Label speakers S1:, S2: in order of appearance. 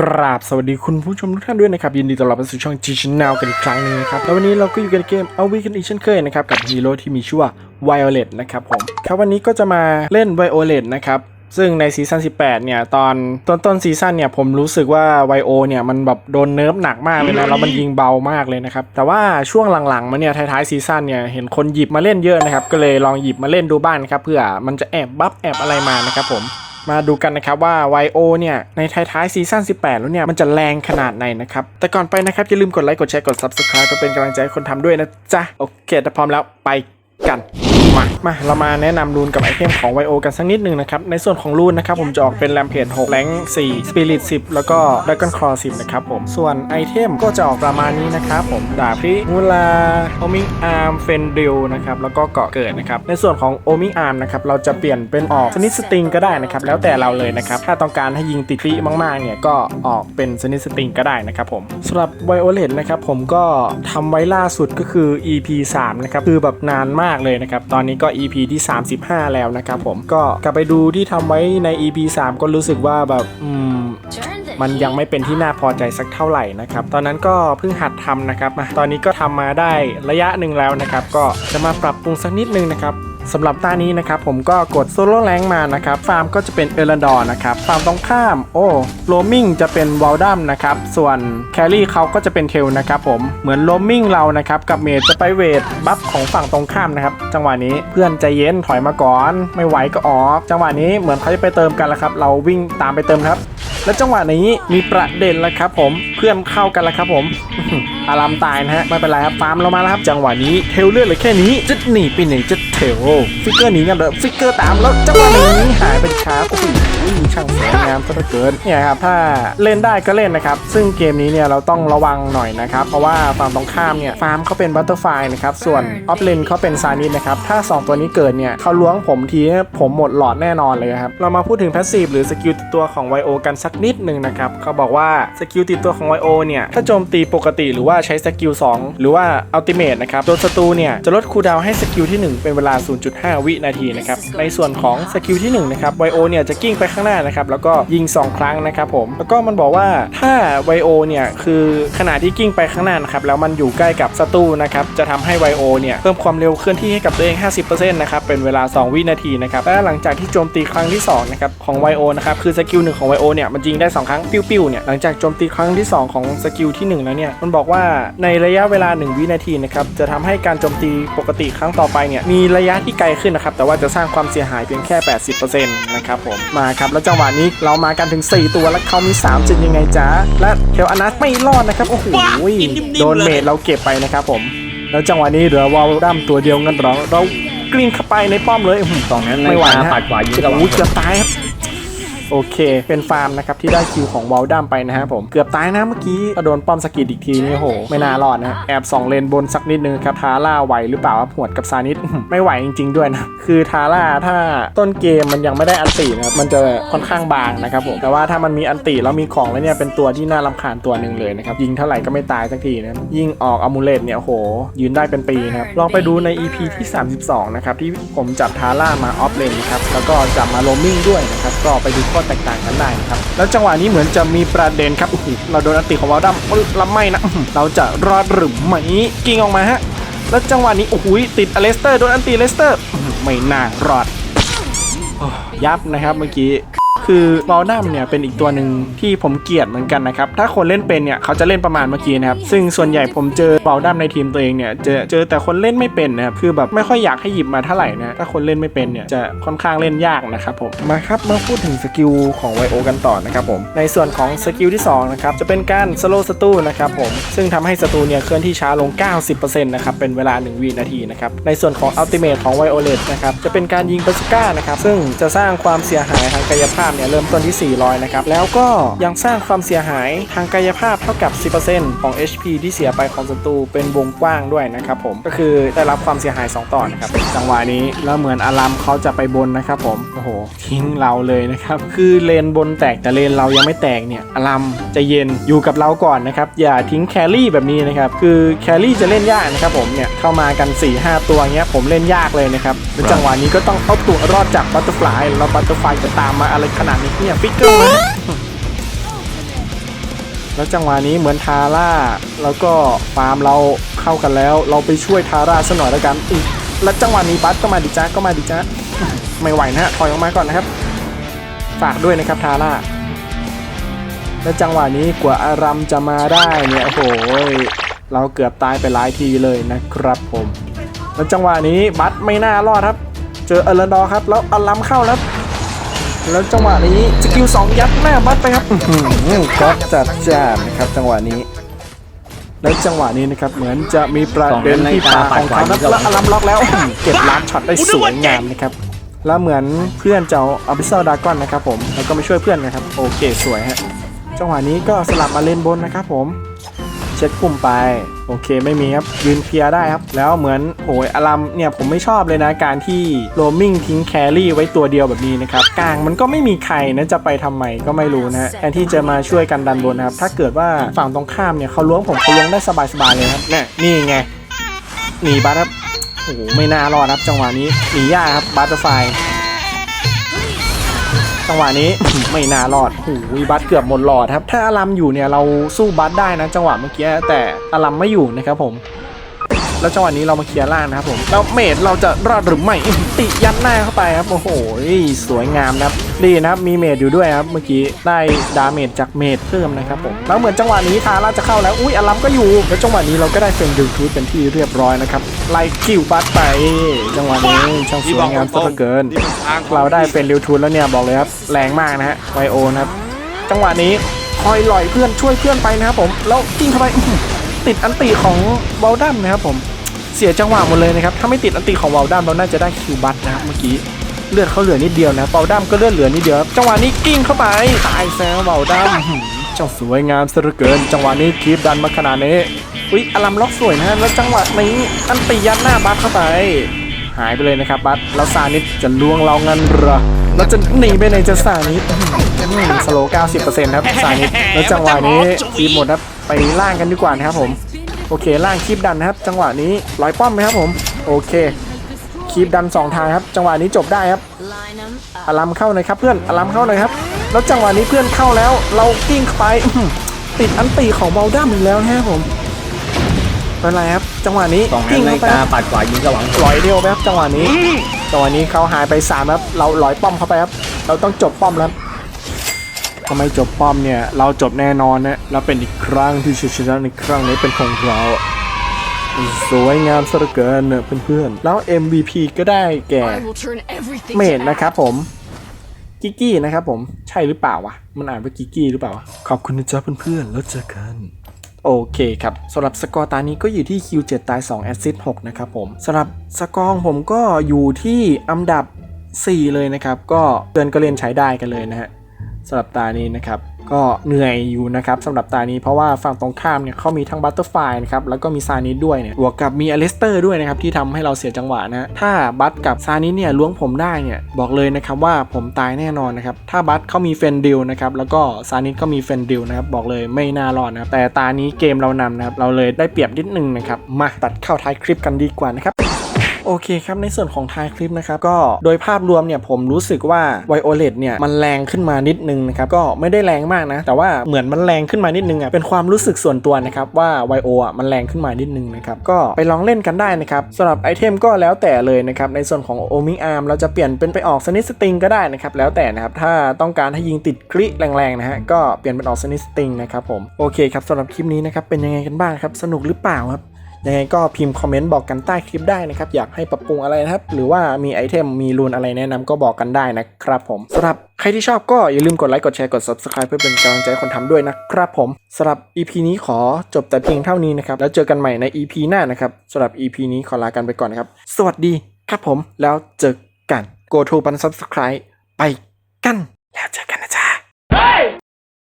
S1: กราบสวัสดีคุณผู้ชมทุกท่านด้วยนะครับ ยินดีต้อนรับสู่ช่อง G Channel กันอีกครั้งหนึงนะครับ แล้ววันนี้เราก็อยู่กันเกมเอาวีกันอีกเช่นเคยนะครับ กับฮีโร่ที่มีชื่อว่า Violet นะครับผม ครับวันนี้ก็จะมาเล่น Violet นะครับซึ่งในซีซั่น18 เนี่ย ตอนต้นต้นซีซั่นเนี่ย ผมรู้สึกว่าไวโอเนี่ย มันแบบโดนเนิร์ฟหนักมากเลยนะ แล้วมันยิงเบามากเลยนะครับ แต่ว่าช่วงหลังๆ มาเนี่ย ท้ายๆซีซั่นเนี่ย เห็นคนหยิบมาเล่นเยอะนะครับ ก็เลยลองหยิบมาเล่นดูบ้างนะครับ เพื่อมันจะแอบบัฟแอบอะไรมานะครับผม มาดูกันนะครับว่า YO เนี่ย ในท้ายๆซีซั่น18 แล้วเนี่ย มันจะแรงขนาดไหนนะครับ แต่ก่อนไปนะครับ อย่าลืมกดไลค์กดแชร์กด Subscribe เพื่อเป็นกำลังใจให้คนทำด้วยนะจ๊ะ โอเคถ้าพร้อมแล้วไปกัน มาเรามาแนะนำรูนกับไอเทมของ YO กันสักนิดหนึ่งนะครับ ในส่วนของรูนนะครับผมจะออกเป็นแรมเพจ6แรง4 Spirit 10 แล้วก็ Dragon Claw 10นะครับผม ส่วนไอเทมก็จะออกประมาณนี้นะครับผม ดาบพิมูลาโอมิอาร์มเฟนดิลนะครับ แล้วก็เกาะเกิดนะครับ ในส่วนของโอมิอาร์มนะครับ เราจะเปลี่ยนเป็นออกชนิดสติงก็ได้นะครับ แล้วแต่เราเลยนะครับ ถ้าต้องการให้ยิงติดฟีมากๆเนี่ยก็ออกเป็นชนิดสติงก็ได้นะครับผมสำหรับ Violet นะครับผมก็ทำไว้ล่าสุดก็คือ EP 3นะครับ คือแบบนานมากเลยนะครับ ตอนนี้ก็ EP ที่ 35 แล้วนะครับผมก็กลับไปดูที่ทำไว้ใน EP 3 ก็รู้สึกว่าแบบอืมมันยังไม่เป็นที่น่าพอใจสักเท่าไหร่นะครับ ตอนนั้นก็เพิ่งหัดทำนะครับมาตอนนี้ก็ทำมาได้ระยะหนึ่งแล้วนะครับ ก็จะมาปรับปรุงสักนิดนึงนะครับ สำหรับต้านี้นะครับผมก็กดโซโล่แรงมานะครับฟาร์มก็จะเป็นเอรันดอร์นะครับฟาร์มตรงข้ามโอ้โรมิงจะเป็นวอลดัมนะครับส่วนแครี่เขาก็จะเป็นเทลนะครับผมเหมือนโรมิงเรานะครับกับเมจจะไปเวทบัฟของฝั่งตรงข้ามนะครับจังหวะนี้เพื่อนใจเย็นถอยมาก่อน ไม่ไหวก็ออก จังหวะนี้เหมือนเขาจะไปเติมกันแล้วครับ เราวิ่งตามไปเติมครับ และจังหวะนี้มีประเด็นแล้วครับผมเพื่อนเข้ากันแล้วครับผม อารามตายนะฮะ ไม่เป็นไรครับฟาร์มเรามาแล้วครับ จังหวะนี้เทลเลือดเลยแค่นี้จะหนีไปไหนจะเทลฟิกเกอร์หนีกันเด้อฟิกเกอร์ตามแล้วจังหวะนี้หายไป สวยงามซะเกินเนี่ยครับถ้าเล่นได้ก็เล่นนะครับ ซึ่งเกมนี้เนี่ยเราต้องระวังหน่อยนะครับ เพราะว่าฝั่งตรงข้ามเนี่ยฟาร์มเขาเป็นบัตเตอร์ไฟนะครับ ส่วนออฟเลนเขาเป็นซานิสนะครับ ถ้าสองตัวนี้เกิดเนี่ยเขาล้วงผมทีผมหมดหลอดแน่นอนเลยครับ เรามาพูดถึงแพสซีฟหรือสกิลติดตัวของไวโอกันสักนิดหนึ่งนะครับเขาบอกว่าสกิลติดตัวของไวโอเนี่ยถ้าโจมตีปกติหรือว่าใช้สกิล2หรือว่าอัลติเมทนะครับโดนศัตรูเนี่ยจะลดคูลดาวน์ให้สกิลที่ 1 เป็นเวลา 0.5 วินาทีนะครับในส่วนของสกิลที่1นะครับไวโอเนี่ยจะกิ้งไปข้างหน้านะครับแล้วก็ยิิง 2 ครั้งนะครับผมแล้วก็มันบอกว่าถ้าไวโอเนี่ยคือขณะที่กิ้งไปข้างหน้านะครับแล้วมันอยู่ใกล้กับศัตรูนะครับจะทำให้ไวโอเนี่ยเพิ่มความเร็วเคลื่อนที่ให้กับตัวเอง 50%นะครับเป็นเวลา 2 วินาทีนะครับและหลังจากที่โจมตีครั้งที่2นะครับของไวโอนะครับคือสกิลหนึ่งของไวโอเนี่ยมันยิงได้ 2 ครั้งปิ้วๆเนี่ยหลังจากโจมตีครั้งที่ 2 ของสกิลที่ 1 แล้วเนี่ยมันบอกว่าในระยะเวลา 1 วินาทีนะครับจะทำให้การโจมตีปกติครั้งต่อไปเนี่ยมีระยะที่ไกลขึ้นนะครับแต่ว่าจะสร้างความเสียหายเพียงแค่ 80%นะครับผมมาครับแล้วจังหวะนี้เรามากันถึง 4 ตัวแล้วเขามี 3จะยังไงจ๊ะ และเทลอนัสไม่รอดนะครับ โอ้โหโดนเมดเราเก็บไปนะครับผม แล้วจังหวะนี้เหลือวอลดัมตัวเดียวกันเราเรากลิ้งเข้าไปในป้อมเลยอื้อหือ
S2: สองนั้น
S1: ไม่ไหว
S2: นะ
S1: นะ
S2: ปัดขวายิง
S1: โอ้โหเกือบตายครับ โอเค เป็นฟาร์มนะครับที่ได้คิวของวอลดัมไปนะฮะผม เกือบตายนะเมื่อกี้ก็โดนป้อมสกิดอีกทีนี่โห ไม่น่ารอดนะแอบสองเลนบนสักนิดนึงครับทาร่าไหวหรือเปล่าครับหวดกับซานิสไม่ไหวจริง ๆ ด้วยนะ คือทาร่าถ้าต้นเกมมันยังไม่ได้อันตินะครับมันจะค่อนข้างบางนะครับผมแต่ว่าถ้ามันมีอันติแล้วมีของแล้วเนี่ยเป็นตัวที่น่ารำคาญตัวหนึ่งเลยนะครับยิงเท่าไหร่ก็ไม่ตายสักทีนะยิ่งออกอมูเลตเนี่ยโห ยืนได้เป็นปีนะครับลองไปดูใน EP ที่ 32 นะครับที่ผมจับทาร่ามาออฟเลนะครับแล้วก็จับมาโรมมิ่งด้วยนะครับก็ไปดูข้อ็แตกต่างกันได้นะครับแล้วจังหวะนี้เหมือนจะมีประเด็นครับเราโดนอันติของวอลดัมปึ๊บลำไม่นะเราจะรอดหรือไม่กิ้งออกมาฮะแล้วจังหวะนี้โอ้โหติดอเลสเตอร์โดนอันติเลสเตอร์ไม่น่ารอดยับนะครับเมื่อกี้ คือบอลดัมเนี่ยเป็นอีกตัวหนึ่งที่ผมเกลียดเหมือนกันนะครับ ถ้าคนเล่นเป็นเนี่ยเขาจะเล่นประมาณเมื่อกี้นะครับ ซึ่งส่วนใหญ่ผมเจอบอลดัมในทีมตัวเองเนี่ยเจอเจอแต่คนเล่นไม่เป็นนะครับ คือแบบไม่ค่อยอยากให้หยิบมาเท่าไหร่นะ ถ้าคนเล่นไม่เป็นเนี่ยจะค่อนข้างเล่นยากนะครับผม มาครับมาพูดถึงสกิลของไวโอกันต่อนะครับผม ในส่วนของสกิลที่สองนะครับจะเป็นการสโลว์สตูนะครับผม ซึ่งทำให้ศัตรูเนี่ยเคลื่อนที่ช้าลง 90%นะครับเป็นเวลา 1วินาทีนะครับ ในส่วนของอัลติเมทของไวโอเลตนะครับจะเป็นการยิงบาซูก้านะครับซึ่งจะสร้างความเสียหายทางกายภาพเนี่ยเริ่มต้นที่ 400 นะครับ แล้วก็ยังสร้างความเสียหายทางกายภาพเท่ากับ 10%ของ HP ที่เสียไปของศัตรูเป็นวงกว้างด้วยนะครับผมก็คือได้รับความเสียหาย 2 ต่อนะครับจังหวะนี้แล้วเหมือนอารัมเขาจะไปบนนะครับผมโอ้โหทิ้งเราเลยนะครับคือเลนบนแตกแต่เลนเรายังไม่แตกเนี่ยอารัมจะเย็นอยู่กับเราก่อนนะครับอย่าทิ้งแครี่แบบนี้นะครับคือแครี่จะเล่นยากนะครับผมเนี่ยเข้ามากัน 4-5 ตัวเงี้ยผมเล่นยากเลยนะครับแล้วจังหวะนี้ก็ต้องเอาตัวรอดจากบัตเตอร์ฟลายแล้วบัตเตอร์ฟลายจะตามมาอะไรขนาดนี้เนี่ยฟิกเกอร์มาแล้วจังหวะนี้เหมือนทาร่า แล้วก็ฟาร์มเราเข้ากันแล้ว เราไปช่วยทาร่าซะหน่อยแล้วกันอีกแล้วจังหวะนี้บัสก็มาดิจ้าก็มาดิจ้าไม่ไหวนะฮะถอยออกมาก่อนนะครับ ฝากด้วยนะครับทาร่าแล้วจังหวะนี้กว่าอารัมจะมาได้เนี่ยโอ้โหเราเกือบตายไปหลายทีเลยนะครับผม แล้วจังหวะนี้บัตไม่น่ารอดครับ เจอเอรันดอร์ครับ แล้วอารัมเข้าแล้ว แล้วจังหวะนี้สกิลสองยัดหน้าบัตไปครับอื้อหือก็จัดจ้านนะครับจังหวะนี้แล้วจังหวะนี้นะครับเหมือนจะมีประเด็นที่ตาของเขาครับแล้วอารัมล็อกแล้วอื้อหือเก็บล้านช็อตได้สวยงามนะครับแล้วเหมือนเพื่อนจะเอาอ b ิ s ซ l ดากอนนะครับผมแล้วก็มาช่วยเพื่อนนะครับโอเคสวยฮะจังหวะนี้ก็สลับมาเล่นบนนะครับผม เช็คกลุ่มไปโอเคไม่มีครับยืนเคลียร์ได้ครับ แล้วเหมือนโหยอลัมเนี่ยผมไม่ชอบเลยนะการที่โรมิงทิ้งแครี่ไว้ตัวเดียวแบบนี้นะครับกลางมันก็ไม่มีใครนะจะไปทำไมก็ไม่รู้นะฮะแทนที่จะมาช่วยกันดันบนนะครับถ้าเกิดว่าฝั่งตรงข้ามเนี่ยเขาล้วงผมเขาล้วงได้สบายๆเลยครับเนี่ยนี่ไงหนีบัตครับโอ้โหไม่น่ารอดครับจังหวะนี้หนียากครับบัตเตอร์ไฟ จังหวะนี้ ไม่น่ารอดหูยบัตเกือบหมดหลอดครับ ถ้าอารัมอยู่เนี่ยเราสู้บัตได้นะ จังหวะเมื่อกี้แต่อารัมไม่อยู่นะครับผม แล้วจังหวะนี้เรามาเคลียร์ล่างนะครับผมแล้วเมดเราจะรอดหรือไม่ติยัดหน้าเข้าไปครับโอ้โหสวยงามนะครับ ดีนะครับมีเมดอยู่ด้วยครับเมื่อกี้ได้ดาเมจจากเมดเพิ่มนะครับผมแล้วเหมือนจังหวะนี้ทาร่าจะเข้าแล้วอุ้ยอารัมก็อยู่แล้วจังหวะนี้เราก็ได้เฟรนดิวทูธเป็นที่เรียบร้อยนะครับไล่คิวบัตไป จังหวะนี้ช่างสวยงามซะเหลือเกิน เราได้เป็นริวทูนแล้วเนี่ยบอกเลยครับแรงมากนะฮะไวโอนะครับจังหวะนี้คอยลอยเพื่อนช่วยเพื่อนไปนะครับผมแล้วกิ้งเข้าไปติดอันติของวอลดัมนะครับผมเสียจังหวะหมดเลยนะครับถ้าไม่ติดอันติของวอลดัมเราน่าจะได้คิวบัตนะครับเมื่อกี้ เลือดเขาเหลือนิดเดียวนะวอลดัมก็เลือดเหลือนิดเดียวจังหวะนี้กิ้งเข้าไปตายแซววอลดัมเจ้าสวยงามซะเหลือเกิน จังหวะนี้คีบดันมาขนาดนี้อุ้ยอลัมล็อกสวยนะแล้วจังหวะนี้อันติยัดหน้าบัตเข้าไป หายไปเลยนะครับบัสแล้วซานิดจะล่วงเรางันเหรอเราจะหนีไปไหนจะซานิดอื้อหือสโลว์90%ครับซานิดแล้วจังหวะนี้ทีมหมดครับไปล่างกันดีกว่านะครับผมโอเคล่างคีบดันนะครับ จังหวะนี้ร้อยป้อมไหมครับผม โอเค คีบดันสองทางครับ จังหวะนี้จบได้ครับ
S3: Line 'em up.
S1: อารัมเข้าหน่อยครับเพื่อนอารัมเข้าหน่อยครับ แล้วจังหวะนี้เพื่อนเข้าแล้ว เรากิ้งเข้าไปอื้อหือติดอันตีของเบลดัมอีกแล้วนะครับผมเป็นไรครับ จังหวะนี้
S4: สอง
S1: กิ้ง
S4: นา
S1: เข้า
S4: ฬิ
S1: ไป
S4: กา
S1: ครับ
S4: ปัดขวายิงสว่าง
S1: ร้อยเดียวครับจังหวะนี้จังหวะนี้เขาหายไปสามครับ เราร้อยป้อมเข้าไปครับ เราต้องจบป้อมแล้วทำไมจบป้อมเนี่ย เราจบแน่นอนนะเราเป็นอีกครั้งที่ชัยชนะในครั้งนี้เป็นของเรา สวยงามสระเกินเนี่ยเพื่อนๆ แล้ว MVP ก็ได้แก่
S3: I will turn everything
S1: เม
S3: to
S1: ดนะครับผมกิกกี้นะครับผมใช่หรือเปล่าวะ มันอ่านว่ากิกกี้หรือเปล่าวะ ขอบคุณนะจ๊ะเพื่อนๆ แล้วเจอกัน โอเคครับสำหรับสกอร์ตานี้ก็อยู่ที่ Q7 ตาย2แอสซิสต์6นะครับผมสำหรับสกอร์ของผมก็อยู่ที่อันดับ 4 เลยนะครับ ก็เพื่อนก็เล่นใช้ได้กันเลยนะฮะสำหรับตานี้นะครับ ก็เหนื่อยอยู่นะครับสำหรับตานี้เพราะว่าฝั่งตรงข้ามเนี่ยเขามีทั้งบัตเตอร์ไฟนะครับแล้วก็มีซานิสด้วยเนี่ยบวกกับมีอเลสเตอร์ด้วยนะครับที่ทำให้เราเสียจังหวะนะถ้าบัตกับซานิสเนี่ยล้วงผมได้เนี่ยบอกเลยนะครับว่าผมตายแน่นอนนะครับถ้าบัตเขามีเฟนดิลนะครับแล้วก็ซานิสก็มีเฟนดิลนะครับบอกเลยไม่น่ารอดนะแต่ตานี้เกมเรานำนะครับเราเลยได้เปรียบนิดนึงนะครับมาตัดเข้าท้ายคลิปกันดีกว่านะครับ โอเคครับในส่วนของท้ายคลิปนะครับก็โดยภาพรวมเนี่ยผมรู้สึกว่าไวโอเลตเนี่ยมันแรงขึ้นมานิดนึงนะครับก็ไม่ได้แรงมากนะ แต่ว่าเหมือนมันแรงขึ้นมานิดนึงอะเป็นความรู้สึกส่วนตัวนะครับว่าไวโออะมันแรงขึ้นมานิดนึงนะครับก็ไปลองเล่นกันได้นะครับสำหรับไอเทมก็แล้วแต่เลยนะครับในส่วนของโอมิงอาร์มเราจะเปลี่ยนเป็นไปออกสนิสติงก็ได้นะครับแล้วแต่นะครับถ้าต้องการให้ยิงติดคลิแรงๆนะฮะก็เปลี่ยนเป็นออกสนิสติงนะครับผมโอเคครับสำหรับคลิปนี้นะครับเป็นยังไงกันบ้างครับสนุกหรือเปล่าครับ ยังไงก็พิมพ์คอมเมนต์บอกกันใต้คลิปได้นะครับ อยากให้ปรับปรุงอะไรนะครับ หรือว่ามีไอเทมมีรูนอะไรแนะนำก็บอกกันได้นะครับผมสำหรับใครที่ชอบก็อย่าลืมกดไลค์กดแชร์กด subscribe เพื่อเป็นกำลังใจคนทำด้วยนะครับผมสำหรับ EP นี้ขอจบแต่เพียงเท่านี้นะครับ แล้วเจอกันใหม่ใน EP หน้านะครับสำหรับ EP นี้ขอลากันไปก่อนนะครับ สวัสดีครับผมแล้วเจอกัน go to ปัน subscribe ไปกันแล้วเจอกัน